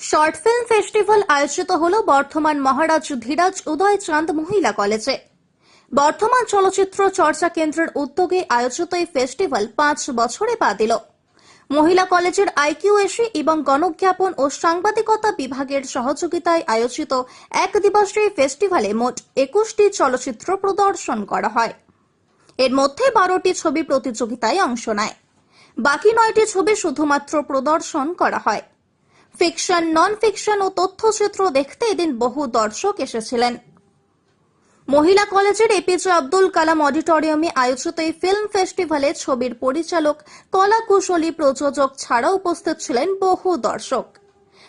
Short film festival আয়োজিত হল বর্ধমান মহারাজ ধীরাজ উদয় চাঁদ মহিলা কলেজে। বর্ধমান চলচ্চিত্র চর্চা কেন্দ্রের উদ্যোগে আয়োজিত এই ফেস্টিভ্যাল পাঁচ বছরে পা দিল। মহিলা কলেজের আইকিউএসি এবং গণজ্ঞাপন ও সাংবাদিকতা বিভাগের সহযোগিতায় আয়োজিত এক দিবসের এই ফেস্টিভ্যালে মোট একুশটি চলচ্চিত্র প্রদর্শন করা হয়। এর মধ্যে বারোটি ছবি প্রতিযোগিতায় অংশ নেয়। বাকি নয়টি ছবি শুধুমাত্র প্রদর্শন করা হয়। ফিকশন নন ফিকশন ও তথ্যচিত্র দেখতে এদিন বহু দর্শক এসেছিলেন। মহিলা কলেজের এপিজে আব্দুল কালাম অডিটোরিয়ামে আয়োজিত এই ফিল্ম ফেস্টিভ্যালে ছবির পরিচালক কলা কুশলী প্রযোজক ছাড়া উপস্থিত ছিলেন বহু দর্শক।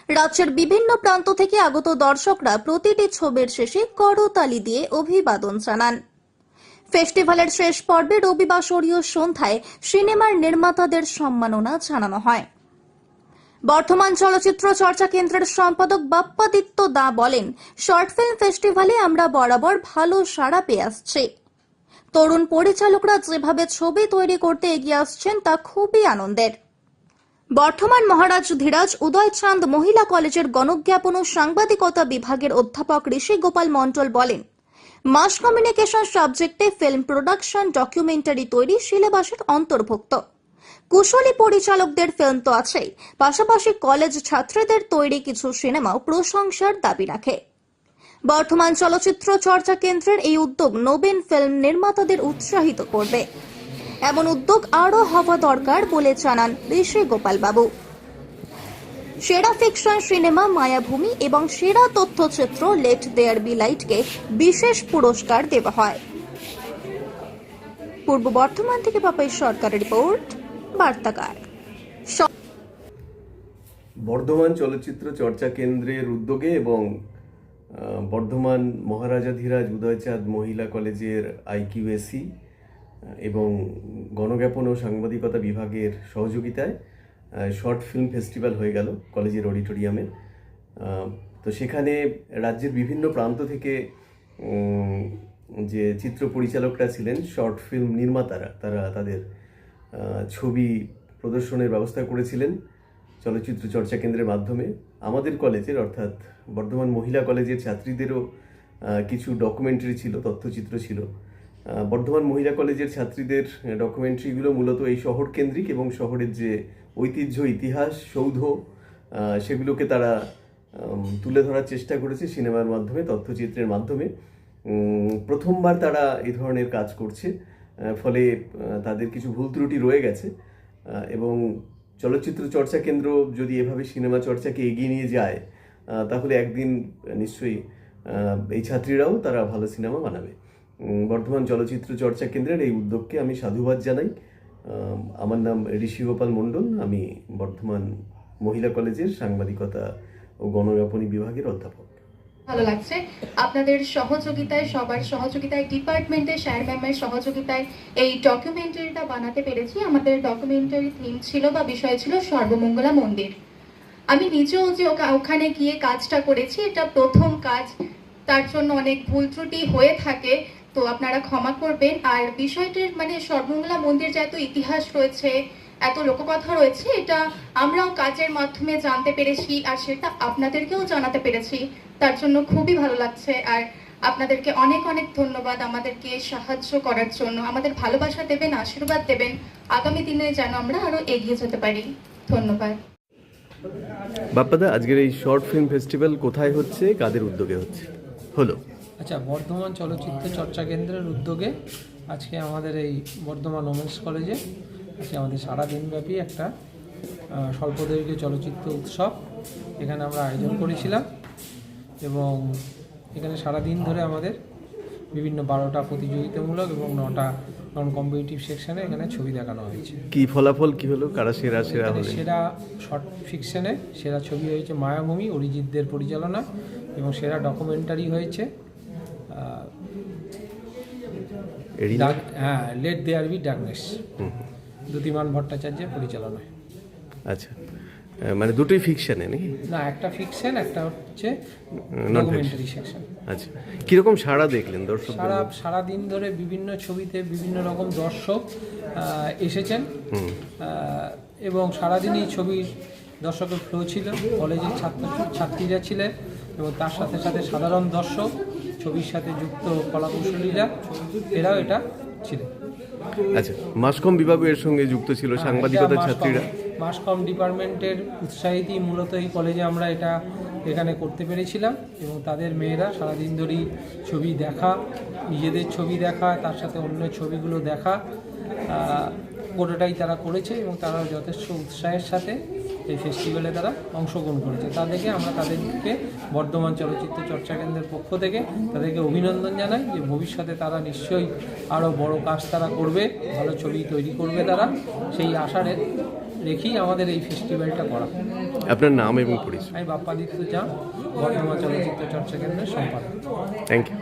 রাজ্যের বিভিন্ন প্রান্ত থেকে আগত দর্শকরা প্রতিটি ছবির শেষে করতালি দিয়ে অভিবাদন জানান। ফেস্টিভ্যালের শেষ পর্বে রবিবাসরীয় সন্ধ্যায় সিনেমার নির্মাতাদের সম্মাননা জানানো হয়। বর্তমান চলচ্চিত্র চর্চা কেন্দ্রের সম্পাদক বাপ্পাদিত্য দা বলেন, শর্ট ফিল্ম ফেস্টিভ্যালে আমরা বরাবর ভালো সাড়া পেয়ে আসছি। তরুণ পরিচালকরা যেভাবে ছবি তৈরি করতে এগিয়ে আসছেন তা খুবই আনন্দের। বর্ধমান মহারাজ ধীরাজ উদয়চাঁদ মহিলা কলেজের গণজ্ঞাপন ও সাংবাদিকতা বিভাগের অধ্যাপক ঋষি গোপাল মণ্ডল বলেন, মাস কমিউনিকেশন সাবজেক্টে ফিল্ম প্রোডাকশন ডকুমেন্টারি তৈরি সিলেবাসের অন্তর্ভুক্ত। কুশলী পরিচালকদের ফিল্ম তো আছেই। পাশাপাশি কলেজ ছাত্রীদের তৈরি কিছু সিনেমাও প্রশংসার দাবি রাখে। বর্তমান চলচ্চিত্র চর্চা কেন্দ্রের এই উদ্যোগ নবীন ফিল্ম নির্মাতাদের উৎসাহিত করবে। এমন উদ্যোগ আরও হওয়া দরকার বলে জানান ঋষি গোপাল বাবু সেরা ফিকশন সিনেমা মায়াভূমি এবং সেরা তথ্যচিত্র লেট দেয়ার বি লাইটকে বিশেষ পুরস্কার দেওয়া হয়। পূর্ব বর্ধমান থেকে পাপাই সরকারের রিপোর্ট। বার্তাকার বর্ধমান চলচ্চিত্র চর্চা কেন্দ্রের উদ্যোগে এবং বর্ধমান মহারাজা ধীরাজ উদয়চাঁদ মহিলা কলেজের আইকিউএসি এবং গণজ্ঞাপন ও সাংবাদিকতা বিভাগের সহযোগিতায় শর্ট ফিল্ম ফেস্টিভ্যাল হয়ে গেল কলেজের অডিটোরিয়ামে। তো সেখানে রাজ্যের বিভিন্ন প্রান্ত থেকে যে চিত্র পরিচালকরা ছিলেন, শর্ট ফিল্ম নির্মাতারা, তারা তাদের ছবি প্রদর্শনের ব্যবস্থা করেছিলেন চলচ্চিত্র চর্চা কেন্দ্রের মাধ্যমে। আমাদের কলেজের অর্থাৎ বর্ধমান মহিলা কলেজের ছাত্রীদেরও কিছু ডকুমেন্টারি ছিল, তথ্যচিত্র ছিল। বর্ধমান মহিলা কলেজের ছাত্রীদের ডকুমেন্টারিগুলো মূলত এই শহর কেন্দ্রিক এবং শহরের যে ঐতিহ্য, ইতিহাস, সৌধ সেগুলোকে তারা তুলে ধরার চেষ্টা করেছে সিনেমার মাধ্যমে, তথ্যচিত্রের মাধ্যমে। প্রথমবার তারা এই ধরনের কাজ করছে। ফলে তাদের কিছু ভুল ত্রুটি রয়ে গেছে। এবং চলচ্চিত্র চর্চা কেন্দ্র যদি এভাবে সিনেমা চর্চাকে এগিয়ে নিয়ে যায় তাহলে একদিন নিশ্চয়ই এই ছাত্রীরাও তারা ভালো সিনেমা বানাবে। বর্ধমান চলচ্চিত্র চর্চা কেন্দ্রের এই উদ্যোগকে আমি সাধুবাদ জানাই। আমার নাম ঋষি গোপাল মণ্ডল। আমি বর্ধমান মহিলা কলেজের সাংবাদিকতা ও গণজ্ঞাপনী বিভাগের অধ্যাপক। ভালো লাগছে। আপনাদের সহযোগিতায়, সবার সহযোগিতায় ডিপার্টমেন্টের স্যার ম্যামের সহযোগিতায় এই ডকুমেন্টারিটা বানাতে পেরেছি। আমাদের ডকুমেন্টারি থিম ছিল বা বিষয় ছিল সর্বমঙ্গলা মন্দির। আমি নিজেও যে ওখানে গিয়ে কাজটা করেছি, এটা প্রথম কাজ। তার জন্য অনেক ভুল ত্রুটি হয়ে থাকে, তো আপনারা ক্ষমা করবেন। আর বিষয়টির মানে সর্বমঙ্গলা মন্দির যেহেতু ইতিহাস রয়েছে এত লোককথা রয়েছে এটা আমরাও কাজের মাধ্যমে জানতে পেরেছি আর সেটা আপনাদেরকেও জানাতে পেরেছি। তার জন্য খুবই ভালো লাগছে আর আপনাদেরকে অনেক অনেক ধন্যবাদ আমাদেরকে সাহায্য করার জন্য। আমাদের ভালোবাসা দেবেন আশীর্বাদ দেবেন। আগামী দিনে যেন আমরা আরও এগিয়ে যেতে পারি। ধন্যবাদ। বাপ্পাদা আজকের এই শর্ট ফিল্ম ফেস্টিভ্যাল কোথায় হচ্ছে কাদের উদ্যোগে হচ্ছে? হলো। আচ্ছা বর্ধমান চলচ্চিত্র চর্চা কেন্দ্রের উদ্যোগে আজকে আমাদের এই বর্ধমান ওমেন্স কলেজে আজকে আমাদের সারাদিনব্যাপী একটা আহ, স্বল্পদৈর্ঘ্য চলচ্চিত্র উৎসব। এখানে আমরা আয়োজন করেছিলাম এবং এখানে সারাদিন ধরে আমাদের বিভিন্ন বারোটা প্রতিযোগিতামূলক এবং নটা নন কম্পিটিটিভ সেকশনে এখানে ছবি দেখানো হয়েছে। কি ফলাফল কি হলো? কারা সেরা সেরা সেরা শর্ট ফিকশনে সেরা ছবি হয়েছে মায়াভূমি অরিজিৎদের পরিচালনা এবং সেরা ডকুমেন্টারি হয়েছে হ্যাঁ let there be darkness Dyutiman ভট্টাচার্যের পরিচালনায় আচ্ছা। মানে দুটোই ফিকশনে নাকি? না একটা ফিকশন একটা হচ্ছে ডকুমেন্টারি সেকশন আচ্ছা। কীরকম সাড়া দেখলেন দর্শক সারা সারা দিন ধরে বিভিন্ন ছবিতে বিভিন্ন রকম দর্শক এসেছেন। এবং সারাদিনই ছবির দর্শকের ফ্লো ছিল। কলেজের ছাত্র ছাত্রীরা ছিলেন এবং তার সাথে সাথে সাধারণ দর্শক ছবির সাথে যুক্ত কলাকুশলীরা এরাও এটা ছিলেন। আচ্ছা মাসকম বিভাগ এর সঙ্গে যুক্ত ছিল সাংবাদিকতা ছাত্রীরা? মাসকম ডিপার্টমেন্টের উৎসাহিতই মূলত এই কলেজে আমরা এটা এখানে করতে পেরেছিলাম এবং তাদের মেয়েরা সারাদিন ধরেই ছবি দেখা নিজেদের ছবি দেখা তার সাথে অন্য ছবিগুলো দেখা পুরোটাই তারা করেছে এবং তারা যথেষ্ট উৎসাহের সাথে এই ফেস্টিভ্যালে তারা অংশগ্রহণ করেছে। তা দেখে আমরা তাদেরকে বর্ধমান চলচ্চিত্র চর্চা কেন্দ্রের পক্ষ থেকে তাদেরকে অভিনন্দন জানাই যে ভবিষ্যতে তারা নিশ্চয়ই আরও বড় কাজ তারা করবে ভালো ছবি তৈরি করবে তারা। সেই আশা রে- রেখেই আমাদের এই ফেস্টিভ্যালটা করা। আপনার নাম এবং পরিচয়। আমি বাপ্পাদিত্য যা বর্ধমান চলচ্চিত্র চর্চা কেন্দ্রের সম্পাদক। Thank you